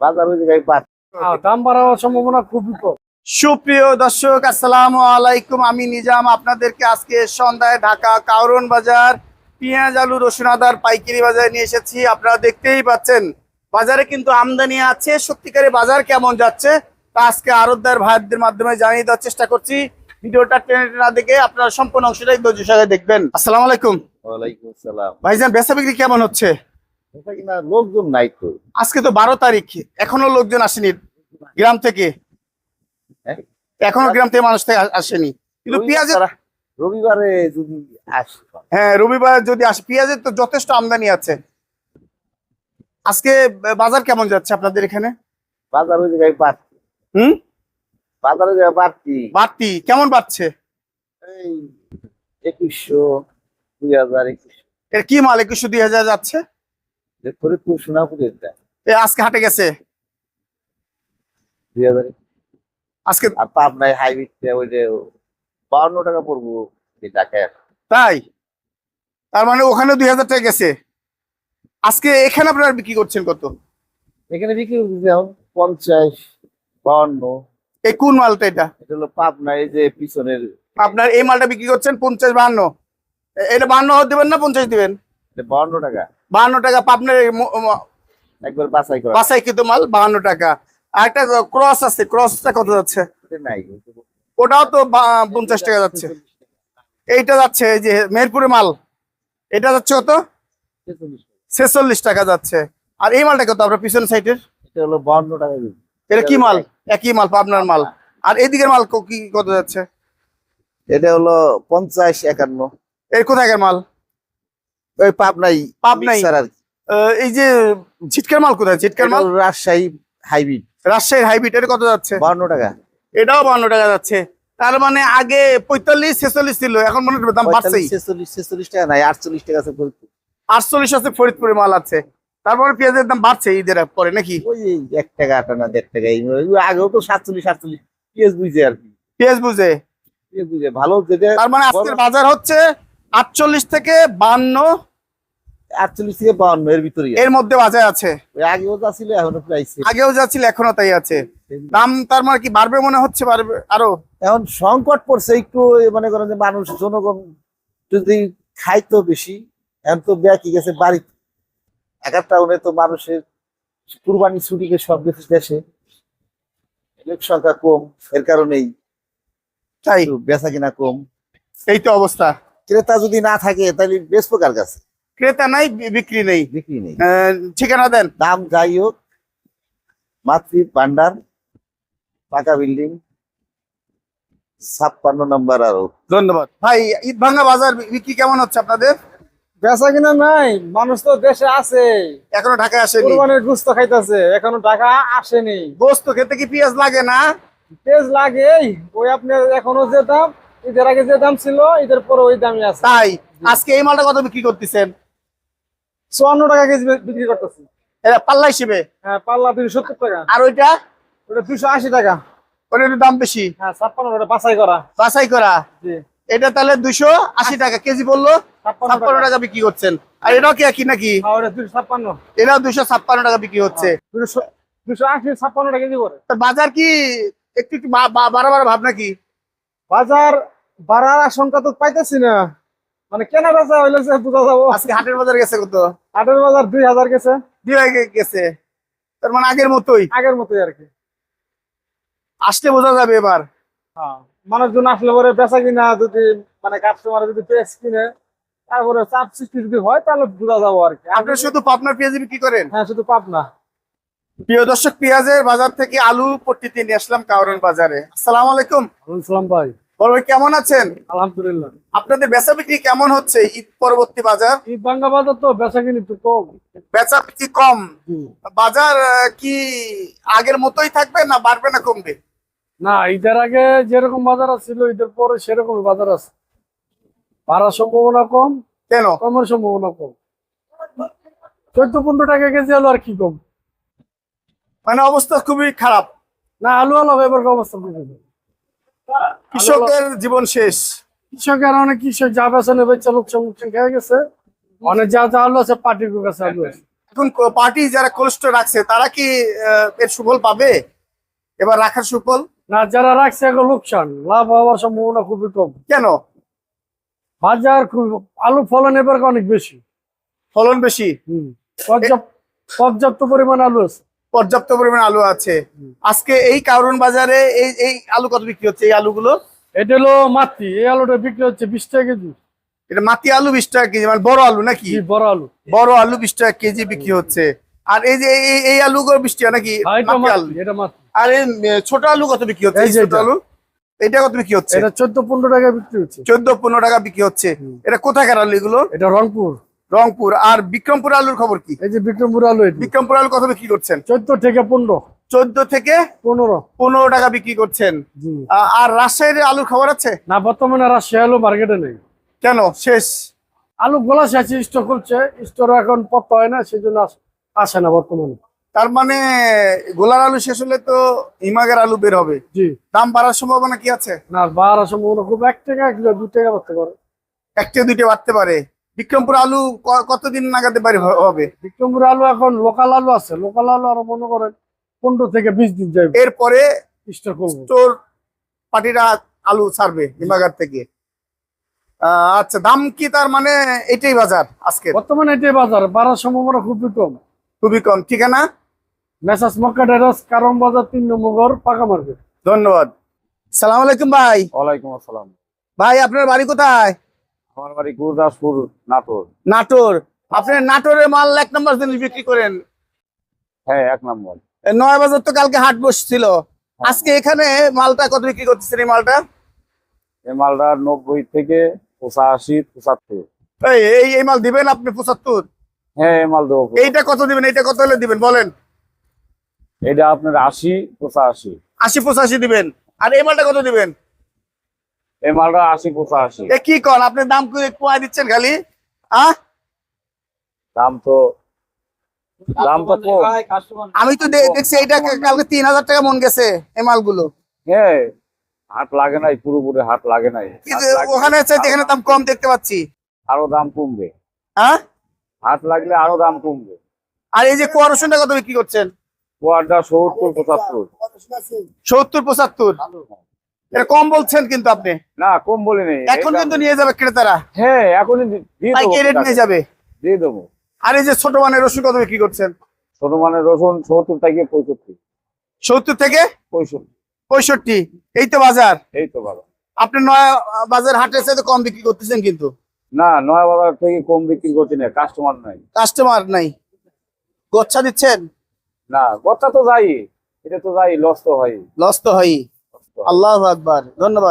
বাজার ওই জায়গায় পাঁচ দাম বাড়ার সম্ভাবনা খুবই কম সুপ্রিয় দর্শক আসসালামু আলাইকুম। আমি নিজাম আপনাদেরকে আজকে সন্ধ্যায় ঢাকা কাউরন বাজার পেঁয়াজ আলু রসুন আদার পাইকারি বাজারে নিয়ে এসেছি। আপনারা দেখতেই পাচ্ছেন বাজারে কিন্তু আমদানি আছে। সত্যিকারে বাজার কেমন যাচ্ছে তা আজকে আরবদার ভাইদের মাধ্যমে জানিয়ে দেওয়ার চেষ্টা করছি। ভিডিওটা টেনে টেনে না দেখে আপনারা সম্পূর্ণ অংশটাই ধৈর্য সহকারে দেখবেন। আসসালামু আলাইকুম। ওয়ালাইকুম আসসালাম। ভাইজান বেচা বিক্রি কেমন হচ্ছে? কিনা লোকজন নাই তো। আজকে তো বারো তারিখ এখনও লোকজন আসেনি গ্রাম থেকে। হ্যাঁ? এখনও গ্রাম থেকে মানুষ থেকে আসেনি। কিন্তু পেঁয়াজের রবিবারে যদি আসে হ্যাঁ রবিবার যদি আসে পেঁয়াজের তো যথেষ্ট আমদানি আছে। আজকে বাজার কেমন যাচ্ছে আপনাদের এখানে? বাজার ওই জায়গায় বাড়তি হুম? বাজার ওই জায়গায় পাচ্ছি বাড়তি। কেমন বাড়ছে? এই একুশশো দুই হাজার একুশশো। এর কি মাল একুশশো দুই হাজার যাচ্ছে? যে ফরিদপুর সোনাপুরের আজকে হাটে গেছে। দুই হাজার আজকে আর পাবনায় হাইব্রিড ওই যে বাউন্ন টাকা পড়ব তাই? তার মানে ওখানে দুই হাজার টাকা গেছে। আজকে এখানে আপনারা বিক্রি করছেন কত? এখানে বিক্রি করতেছে পঞ্চাশ বাউন্ন। এই কোন মালটা এটা? এটা হলো পাবনা এই যে পিছনের আপনার এই মালটা বিক্রি করছেন পঞ্চাশ বাহান্ন এটা বাহান্ন দিবেন না পঞ্চাশ দিবেন? এটা বাউন্ন টাকা। বাহান্ন টাকা আপনার একবার বাছাই করা। বাসাই কিন্তু মাল বাহান্ন টাকা। আর একটা ক্রস আছে ক্রসটা কত যাচ্ছে? নাই ওটাও তো পঞ্চাশ টাকা যাচ্ছে। এইটা যাচ্ছে এই যে মেহেরপুরের মাল। এটা যাচ্ছে কত? ছেচল্লিশ টাকা। যাচ্ছে। আর এই মালটা কত আপনার পিছন সাইডের? এটা হলো বাউন্ন টাকা এটা কি মাল? একই মাল পাবনার মাল। আর এইদিকের মাল ক- কি কত যাচ্ছে? এটা হলো পঞ্চাশ একান্ন। এর কোথাকার মাল? ওই পাবনাই পাবনাই। আর কি। এই যে ছিটকার মাল কোথায়? ছিটকার এটা মাল? রাজশাহী হাইব্রিড। রাজশাহীর হাইব্রিড এটা কত যাচ্ছে? বাউন্ন টাকা। এটাও বান্ন টাকা যাচ্ছে। তার মানে আগে পঁয়তাল্লিশ ছেচল্লিশ ছিল এখন মনে হয় দাম বাড়ছেই। ছেচল্লিশ ছেচল্লিশ টাকা নাই আটচল্লিশ টাকা আছে ফরিদপুর। আটচল্লিশ আছে ফরিদপুরে মাল আছে। তারপরে পেঁয়াজের দাম বাড়ছে ঈদের পরে নাকি? ওই এক টাকা আটা না দেড় টাকা এই আগেও তো সাতচল্লিশ সাতচল্লিশ পেঁয়াজ বুঝে আর কি। পেঁয়াজ বুঝে? পেঁয়াজ বুঝে ভালো যেটা তার মানে আজকের বাজার হচ্ছে আটচল্লিশ থেকে বান্ন আটচল্লিশ থেকে বাউন্ন এর ভিতরে এর মধ্যে বাজার আছে। আগেও যা ছিল এখনও প্রাইস আগেও যা ছিল এখনও তাই আছে। দাম তার মানে কি বাড়বে মনে হচ্ছে? বাড়বে আরও? এখন সংকট পড়ছে একটু মনে করেন যে মানুষ জনগণ যদি খাইতো বেশি এখন তো ব্যাকি গেছে বাড়ি একা টাউনে তো মানুষের কুরবানি ছুটিকে সব কিছু দেশে। লোক সংখ্যা কম এর কারণেই তাই? বেচা কিনা কম। এই তো অবস্থা। ক্রেতা যদি না থাকে তাহলে বেচবো কার কাছে? ক্রেতা নাই বিক্রি নেই। বিক্রি নেই। ঠিকানা দেন। দাম যাই হোক মাতৃ ভান্ডার পাকা বিল্ডিং ছাপ্পান্ন নম্বর আরও। ধন্যবাদ। ভাই ঈদ ভাঙ্গা বাজার বিক্রি কেমন হচ্ছে আপনাদের? বেচা কিনা নাই মানুষ তো দেশে আছে। এখনও ঢাকায় আসেনি। কোরবানির গুস্ত খাইতেছে এখনও টাকা আসেনি। গোস্ত খেতে কি পেঁয়াজ লাগে না? তেজ লাগে ওই আপনার এখনও যে দাম ঈদের আগে যে দাম ছিল ঈদের পরে ওই দামই আছে। তাই আজকে এই মালটা কত বিক্রি করতেছেন? চুয়ান্ন টাকা কেজি বিক্রি করতেছি। এটা পাল্লা হিসেবে? হ্যাঁ পাল্লা দুইশো সত্তর টাকা। আর ওইটা? ওটা দুইশো আশি টাকা। ওটা একটু দাম বেশি? হ্যাঁ ছাপ্পান্ন টাকা বাছাই করা। বাছাই করা? জি। এটা তাহলে দুশো আশি টাকা কেজি বলল। ছাপ্পান্ন টাকা। বিক্রি করছেন। আর এটাও কি একই নাকি? হ্যাঁ দুইশো ছাপ্পান্ন। এটাও দুশো ছাপ্পান্ন টাকা বিক্রি হচ্ছে। দুইশো দুইশো আশি ছাপ্পান্ন টাকা কেজি করে। বাজার কি একটু একটু বাড়াবার ভাব নাকি বাজার বাড়ার আশঙ্কা তো পাইতেছি না। মানে কেনা বেচা হইলে যে বোঝা যাব। আজকে হাটের বাজার গেছে কত? হাটের বাজার দুই হাজার গেছে। দুই আগে গেছে। তার মানে আগের মতোই? আগের মতোই আর কি। আসলে বোঝা যাবে এবার। হ্যাঁ মানুষজন আসলে পরে বেচা কিনা যদি মানে কাস্টমার যদি পেঁয়াজ কিনে তারপরে চাপ সৃষ্টি যদি হয় তাহলে বোঝা যাব আর কি। আপনি শুধু পাবনার পেঁয়াজ বিক্রি করেন? হ্যাঁ শুধু পাপ না প্রিয় দর্শক পেঁয়াজের বাজার থেকে আলু পট্টিতে নিয়ে আসলাম কাউরন বাজারে। আসসালামু আলাইকুম। ইসলাম ভাই। বড় ভাই কেমন আছেন? আলহামদুলিল্লাহ। আপনাদের বেচা বিক্রি কেমন হচ্ছে ঈদ পরবর্তী বাজার? এই বাঙ্গা বাজার তো বেচা কিনি একটু কম। বেচা বিক্রি কম। বাজার কি আগের মতোই থাকবে না বাড়বে না কমবে? না ঈদের আগে যেরকম বাজার ছিল ঈদের পরে সেরকম বাজার আছে। বাড়ার সম্ভাবনা কম কেন? কমের সম্ভাবনা কম। চোদ্দ পনেরো টাকা কেজি আলু আর কি কম? মানে অবস্থা খুবই খারাপ। না আলু আলু এবার অবস্থা। বুঝে কৃষকের জীবন শেষ। কৃষকের অনেক কৃষক যা বেছে নেবে চালক সমুখীন খেয়ে গেছে। অনেক যা যা আলু আছে পার্টির কাছে এখন পার্টি যারা কোলেস্ট্রল রাখছে তারা কি এর সুফল পাবে? এবার রাখার সুফল? না যারা রাখছে এখন লোকসান। লাভ হওয়ার সম্ভাবনা খুবই কম। কেন? বাজার খুব আলু ফলন এবার অনেক বেশি। ফলন বেশি? পর্যাপ্ত পরিমাণ আলু আছে। পর্যাপ্ত পরিমাণ আলু আছে। আজকে এই কারণ বাজারে এই এই আলু কত বিক্রি হচ্ছে? এই আলুগুলো? এটা হলো মাটি। এই আলুটা বিক্রি হচ্ছে বিশ টাকা কেজি। এটা মাটি আলু বিশ টাকা কেজি মানে বড় আলু নাকি? বড় আলু। বড় আলু বিশ টাকা কেজি বিক্রি হচ্ছে। আর এই যে এই- আলুগুলো বিশ টাকা নাকি? হ্যাঁ, আর এই ছোট আলু কত বিক্রি হচ্ছে? ছোট আলু? এটা কত বিক্রি হচ্ছে? এটা চোদ্দ পনেরো টাকা বিক্রি হচ্ছে। চোদ্দ পনেরো টাকা বিক্রি হচ্ছে। এটা কোথাকার আলু এগুলো? এটা রংপুর। রংপুর আর বিক্রমপুর আলুর খবর কি? এই যে বিক্রমপুর আলু বিক্রমপুর আলু কত বিক্রি করছেন? চোদ্দ থেকে পনেরো। চোদ্দ থেকে পনেরো। পনেরো টাকা বিক্রি করছেন। আর রাজশাহীর আলুর খবর আছে? না বর্তমানে রাশিয়া আলু মার্কেটে নেই। কেন? শেষ? আলু গোলা শেষ স্টোর করছে স্টোর এখন পত্তা হয় না সেই জন্য আসে না বর্তমানে। তার মানে গোলার আলু শেষ হলে তো হিমাগের আলু বের হবে। জি। দাম বাড়ার সম্ভাবনা কি আছে? না বাড়ার সম্ভাবনা খুব এক টাকা কিলো দু টাকা বাড়তে পারে। এক একটা দুইটা বাড়তে পারে। বিক্রমপুর আলু কতদিন নাগাদে বাড়ি হ- হবে? বিক্রমপুর আলু এখন লোকাল আলু আছে। লোকাল আলু আরও মনে করেন পনেরো থেকে বিশ দিন যাবে। এরপরে স্টোর তোর পার্টিরা আলু ছাড়বে হিমাগার থেকে। আচ্ছা দাম কি তার মানে এটাই বাজার আজকে বর্তমানে এটাই বাজার। বাড়ার সম্ভাবনা খুবই কম। খুবই কম ঠিকানা? মেসাজ মক্কা টেরাস কারণ বাজার তিন নম্বর পাকা মার্কেট। ধন্যবাদ। সালাম আলাইকুম ভাই। ওয়ালাইকুম আসসালাম। ভাই আপনার বাড়ি কোথায়? আমার বাড়ি গুরদাসপুর নাটোর। নাটোর। আপনি নাটোরের মাল এক নম্বর জিনিস বিক্রি করেন। হ্যাঁ এক নম্বর। নয় বাজার তো কালকে হাট বসছিল। আজকে এখানে মালটা কত বিক্রি করতেছেন এই মালটা? এই মালটা নব্বই থেকে পঁচাশি পঁচাত্তর। এই এই এই মাল দিবেন আপনি পঁচাত্তর? হ্যাঁ এই মাল দেবো। এইটা কত দিবেন? এইটা কত হলে দিবেন? বলেন। এটা আপনার আশি পঁচাশি। আশি পঁচাশি দিবেন। আর এই মালটা কত দিবেন? এই মালটা আশি পঁচাশি। এ কি কন আপনি দাম কমায় দিচ্ছেন খালি? আহ দাম তো দাম তো আমি তো দেখছি এইটা কালকে তিন হাজার টাকা মন গেছে এই মালগুলো। হ্যাঁ হাট লাগে নাই পুরোপুরি হাট লাগে নাই। কিন্তু ওখানে চাইতে এখানে দাম কম দেখতে পাচ্ছি। আরও দাম কমবে। হ্যাঁ হাট লাগলে আরও দাম কমবে। আর এই যে কোয়া রসুনটা কত বিক্রি করছেন? কোয়ারটা সত্তর পঁচাত্তর। সত্তর পঁচাত্তর। এটা কম বলছেন কিন্তু আপনি। না কম বলি নেই। এখন কিন্তু নিয়ে যাবে ক্রেতারা। হ্যাঁ দিয়ে রেট নিয়ে যাবে। দিয়ে দেবো। আর এই যে ছোট মানের রসুন কত বিক্রি করছেন? ছোট মানে রসুন সত্তর থেকে পঁয়ষট্টি। সত্তর থেকে পঁয়ষট্টি। পঁয়ষট্টি। এই তো বাজার। এই তো ভালো আপনি নয়া বাজার হাটের সাথে কম বিক্রি করতেছেন কিন্তু। না নয়া বাজার থেকে কম বিক্রি করছি না কাস্টমার নাই। কাস্টমার নাই। গচ্ছা দিচ্ছেন? না কথা তো যাই। এটা তো যাই লস তো হয় লস তো হয়ই। আল্লাহ আকবার। ধন্যবাদ।